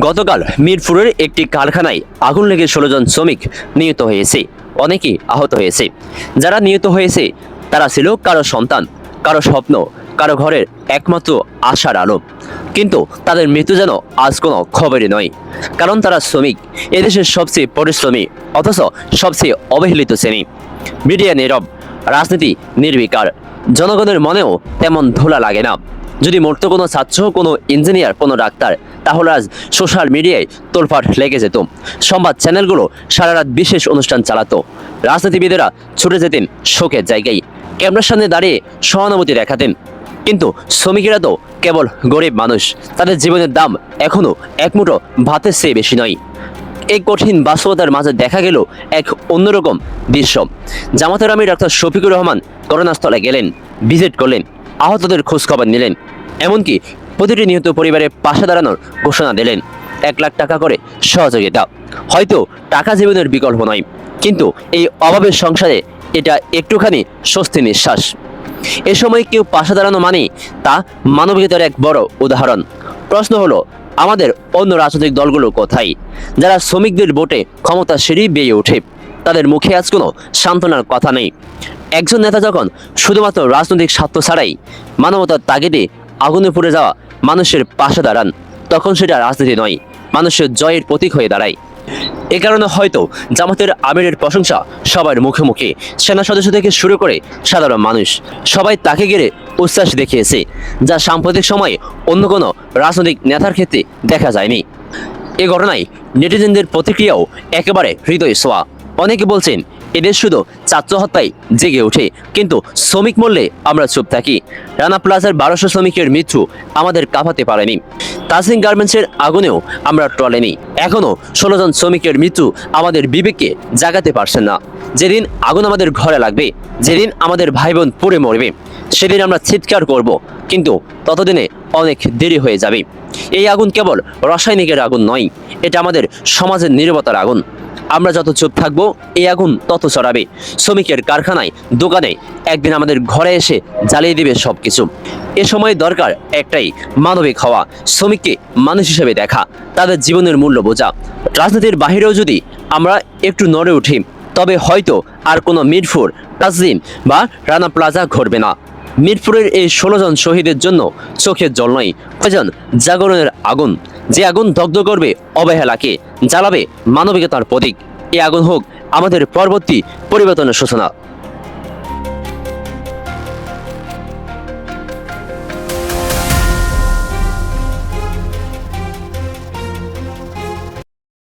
গতকাল মিরপুরের একটি কারখানায় আগুন লেগে ষোলো জন শ্রমিক নিহত হয়েছে, অনেকেই আহত হয়েছে। যারা নিহত হয়েছে, তারা ছিল কারও সন্তান, কারও স্বপ্ন, কারও ঘরের একমাত্র আশার আলো। কিন্তু তাদের মৃত্যু যেন আজ কোনো খবরই নয়। কারণ তারা শ্রমিক, এদেশের সবচেয়ে পরিশ্রমী, অথচ সবচেয়ে অবহেলিত শ্রেণি। মিডিয়া নীরব, রাজনীতি নির্বিকার, জনগণের মনেও তেমন ধোলা লাগে না। যদি মরতো কোনো ছাত্র, কোনো ইঞ্জিনিয়ার, কোনো ডাক্তার, তাহলে আজ সোশ্যাল মিডিয়ায় তোলপাট লেগে যেত। সংবাদ চ্যানেলগুলো সারা রাত বিশেষ অনুষ্ঠান চালাতো। রাজনীতিবিদেরা ছুটে যেতেন শোকের জায়গায়। ক্যামেরার সামনে দাঁড়িয়ে সহানুভূতি দেখাতেন। কিন্তু শ্রমিকেরা তো কেবল গরিব মানুষ, তাদের জীবনের দাম এখনও এক মুঠো ভাতের চেয়ে বেশি নয়। এই কঠিন বাস্তবতার মাঝে দেখা গেল এক অন্যরকম দৃশ্য। জামাতের আমি ডাক্তার শফিকুর রহমান ঘটনাস্থলে গেলেন, ভিজিট করলেন। আহতদের খোঁজখবর নিলেন, এমনকি প্রতিটি নিহত পরিবারের পাশে দাঁড়ানোর ঘোষণা দিলেন। এক লাখ টাকা করে সহযোগিতা। হয়তো টাকা জীবনের বিকল্প নয়, কিন্তু এই অভাবের সংসারে এটা একটুখানি স্বস্তি নিঃশ্বাস। এ সময় কেউ পাশে দাঁড়ানো মানে তা মানবিকতার এক বড় উদাহরণ। প্রশ্ন হলো, আমাদের অন্য রাজনৈতিক দলগুলো কোথায়? যারা শ্রমিকদের ভোটে ক্ষমতা সিঁড়ি বেয়ে ওঠে, তাদের মুখে আজ কোনো সান্ত্বনার কথা নেই। একজন নেতা যখন শুধুমাত্র রাজনৈতিক স্বার্থ ছাড়াই মানবতার তাগিদে আগুনে পুড়ে যাওয়া মানুষের পাশে দাঁড়ান, তখন সেটা রাজনীতি নয়, মানুষের জয়ের প্রতীক হয়ে দাঁড়ায়। এ কারণে হয়তো জামাতের আমিরের প্রশংসা সবার মুখে মুখে। সেনা সদস্য থেকে শুরু করে সাধারণ মানুষ সবাই তাকে ঘিরে উচ্ছ্বাস দেখিয়েছে, যা সাম্প্রতিক সময়ে অন্য কোনো রাজনৈতিক নেতার ক্ষেত্রে দেখা যায়নি। এ ঘটনায় নেটিজেনদের প্রতিক্রিয়াও একেবারে হৃদয় ছোঁয়া। অনেকে বলছেন এদের শুধু ছাত্র হত্যায় জেগে ওঠে। কিন্তু শ্রমিক মূল্যে আমরা চুপ থাকি। রানা প্লাজার বারোশো শ্রমিকের মৃত্যু আমাদের কাঁপাতে পারেনি। তাজিং গার্মেন্টসের আগুনেও আমরা টলেনি। এখনও ষোলো জন শ্রমিকের মৃত্যু আমাদের বিবেককে জাগাতে পারছেন না। যেদিন আগুন আমাদের ঘরে লাগবে, যেদিন আমাদের ভাই বোন পুড়ে মরবে, সেদিন আমরা চিৎকার করব, কিন্তু ততদিনে অনেক দেরি হয়ে যাবে। এই আগুন কেবল রাসায়নিকের আগুন নয়, এটা আমাদের সমাজের নিরবতার আগুন। আমরা যত চুপ থাকব, এই আগুন তত চড়াবে শ্রমিকের কারখানায়, দোকানে একদিন আমাদের ঘরে এসে জ্বালিয়ে দিবে সব কিছু এ সময় দরকার একটাই, মানবিক হওয়া, শ্রমিককে মানুষ হিসেবে দেখা, তাদের জীবনের মূল্য বোঝা। রাজনীতির বাহিরেও যদি আমরা একটু নড়ে উঠি, তবে হয়তো আর কোনো মিরফুর তাজিম বা রানা প্লাজা ঘটবে না। মিরপুরের এই ষোলো জন শহীদের জন্য চোখের জল নয় প্রয়োজন জাগরণের আগুন যে আগুন দগ্ধ করবে অবহেলাকে জ্বালাবে মানবিকতার প্রতীক। এ আগুন হোক আমাদের পরবর্তী পরিবর্তনের সূচনা।